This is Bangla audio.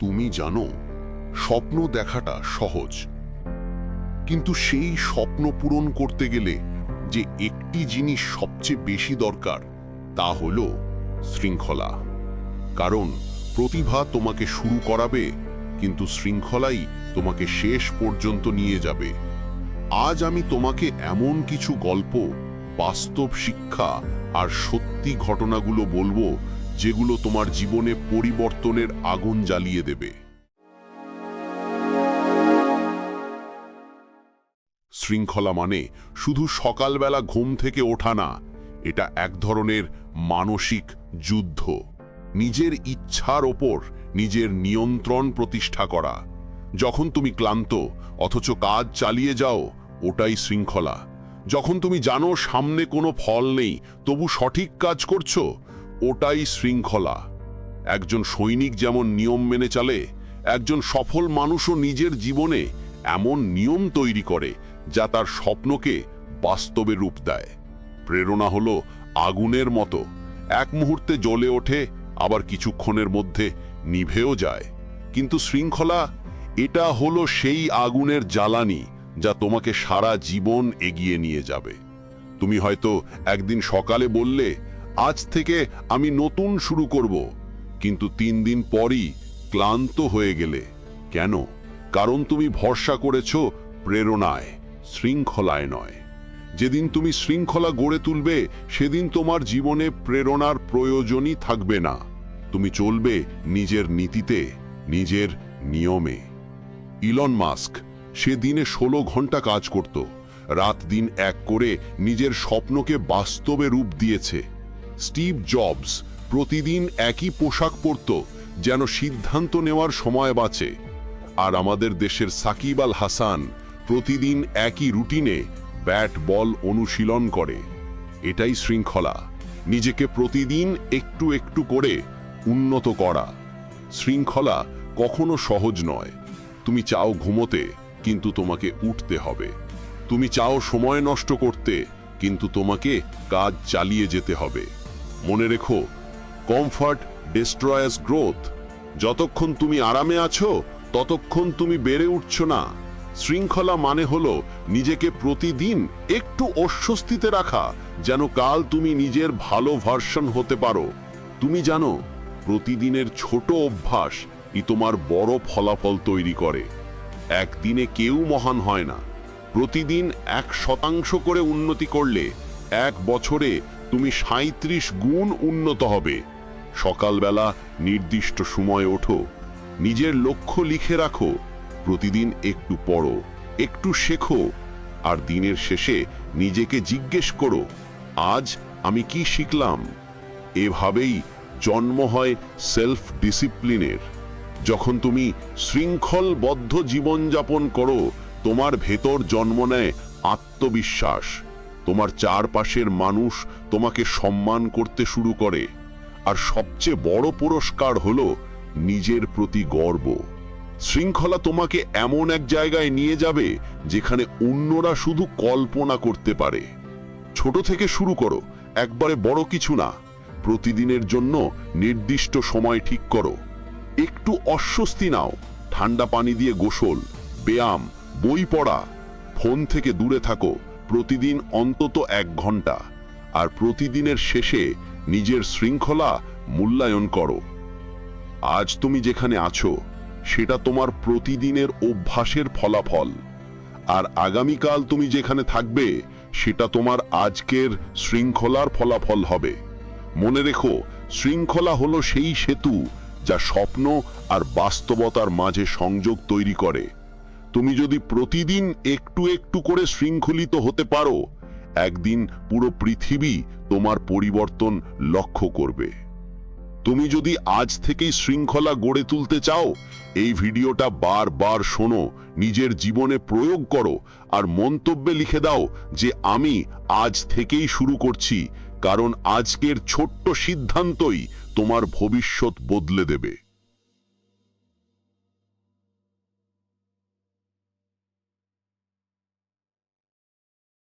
তুমি জানো, স্বপ্ন দেখাটা সহজ। কিন্তু সেই স্বপ্ন পূরণ করতে গেলে যে একটি জিনিস সবচেয়ে বেশি দরকার, তা হল শৃঙ্খলা। কারণ প্রতিভা তোমাকে শুরু করাবে, কিন্তু শৃঙ্খলাই তোমাকে শেষ পর্যন্ত নিয়ে যাবে। আজ আমি তোমাকে এমন কিছু গল্প, বাস্তব শিক্ষা আর সত্যি ঘটনাগুলো বলব যেগুলো তোমার জীবনে পরিবর্তনের আগুন জ্বালিয়ে দেবে। শৃঙ্খলা মানে শুধু সকালবেলা ঘুম থেকে ওঠা না, এটা এক ধরনের মানসিক যুদ্ধ। নিজের ইচ্ছার ওপর নিজের নিয়ন্ত্রণ প্রতিষ্ঠা করা। যখন তুমি ক্লান্ত, অথচ কাজ চালিয়ে যাও, ওটাই শৃঙ্খলা। যখন তুমি জানো সামনে কোনো ফল নেই, তবু সঠিক কাজ করছ ওটাই শৃঙ্খলা। একজন সৈনিক যেমন নিয়ম মেনে চলে, একজন সফল মানুষও নিজের জীবনে এমন নিয়ম তৈরি করে, যা তার স্বপ্নকে বাস্তবে রূপ দেয়। প্রেরণা হলো আগুনের মতো। এক মুহূর্তে জ্বলে ওঠে, আবার কিছুক্ষণের মধ্যে নিভেও যায়। কিন্তু শৃঙ্খলা, এটা হলো সেই আগুনের জ্বালানি, যা তোমাকে সারা জীবন এগিয়ে নিয়ে যাবে। তুমি হয়তো একদিন সকালে বললে আজ থেকে আমি নতুন শুরু করব। কিন্তু তিন দিন পরই ক্লান্ত হয়ে গেলে। কেন? কারণ তুমি ভরসা করেছ প্রেরণায়, শৃঙ্খলায় নয়। যেদিন তুমি শৃঙ্খলা গড়ে তুলবে, সেদিন তোমার জীবনে প্রেরণার প্রয়োজনই থাকবে না। তুমি চলবে নিজের নীতিতে, নিজের নিয়মে। ইলন মাস্ক সে দিনে ষোলো ঘণ্টা কাজ করত। রাত দিন এক করে নিজের স্বপ্নকে বাস্তবে রূপ দিয়েছে। স্টিভ জবস প্রতিদিন একই পোশাক পরত, যেন সিদ্ধান্ত নেওয়ার সময় বাঁচে। আর আমাদের দেশের সাকিব আল হাসান প্রতিদিন একই রুটিনে ব্যাট বল অনুশীলন করে। এটাই শৃঙ্খলা। নিজেকে প্রতিদিন একটু একটু করে উন্নত করা। শৃঙ্খলা কখনো সহজ নয়। তুমি চাও ঘুমোতে, কিন্তু তোমাকে উঠতে হবে। তুমি চাও সময় নষ্ট করতে, কিন্তু তোমাকে কাজ চালিয়ে যেতে হবে। মনে রেখো কমফর্ট ডিস্ট্রয়াস গ্রোথ যতক্ষণ তুমি আরামে আছো, ততক্ষণ তুমি বেড়ে উঠছ না। শৃঙ্খলা মানে হলো নিজেকে প্রতিদিন একটু অস্বস্তিতে রাখা, যেন কাল তুমি নিজের ভালো ভার্সন হতে পারো। তুমি জানো, প্রতিদিনের ছোট অভ্যাস ই তোমার বড় ফলাফল তৈরি করে। একদিনে কেউ মহান হয় না। প্রতিদিন এক শতাংশ করে উন্নতি করলে, এক বছরে তুমি সাঁত্রিশ গুণ উন্নত হবে। সকালবেলা নির্দিষ্ট সময় ওঠো। নিজের লক্ষ্য লিখে রাখো। প্রতিদিন একটু পড়ো, একটু শেখো, আর দিনের শেষে নিজেকে জিজ্ঞেস করো, আজ আমি কি শিখলাম? এভাবেই জন্ম হয় সেলফ ডিসিপ্লিনের যখন তুমি শৃঙ্খলবদ্ধ জীবনযাপন করো, তোমার ভেতর জন্ম নেয় আত্মবিশ্বাস। তোমার চারপাশের মানুষ তোমাকে সম্মান করতে শুরু করে। আর সবচেয়ে বড় পুরস্কার হলো নিজের প্রতি গর্ব। শৃঙ্খলা তোমাকে এমন এক জায়গায় নিয়ে যাবে যেখানে অন্যরা শুধু কল্পনা করতে পারে। ছোট থেকে শুরু করো, একবারে বড় কিছু না। প্রতিদিনের জন্য নির্দিষ্ট সময় ঠিক করো। একটু অস্বস্তি নাও, ঠান্ডা পানি দিয়ে গোসল, ব্যায়াম, বই পড়া, ফোন থেকে দূরে থাকো। প্রতিদিন অন্তত এক ঘণ্টা, আর প্রতিদিনের শেষে নিজের শৃঙ্খলা মূল্যায়ন করো। আজ তুমি যেখানে আছো, সেটা তোমার প্রতিদিনের অভ্যাসের ফলাফল, আর আগামীকাল তুমি যেখানে থাকবে, সেটা তোমার আজকের শৃঙ্খলার ফলাফল হবে। মনে রেখো, শৃঙ্খলা হলো সেই সেতু যা স্বপ্ন আর বাস্তবতার মাঝে সংযোগ তৈরি করে। তুমি যদি প্রতিদিন একটু একটু করে শৃঙ্খলিত হতে পারো, একদিন পুরো পৃথিবী তোমার পরিবর্তন লক্ষ্য করবে। তুমি যদি আজ থেকেই শৃঙ্খলা গড়ে তুলতে চাও, এই ভিডিওটা বারবার শোনো, নিজের জীবনে প্রয়োগ করো আর মন্তব্যে লিখে দাও যে আমি আজ থেকেই শুরু করছি, কারণ আজকের ছোট্ট সিদ্ধান্তই তোমার ভবিষ্যৎ বদলে দেবে।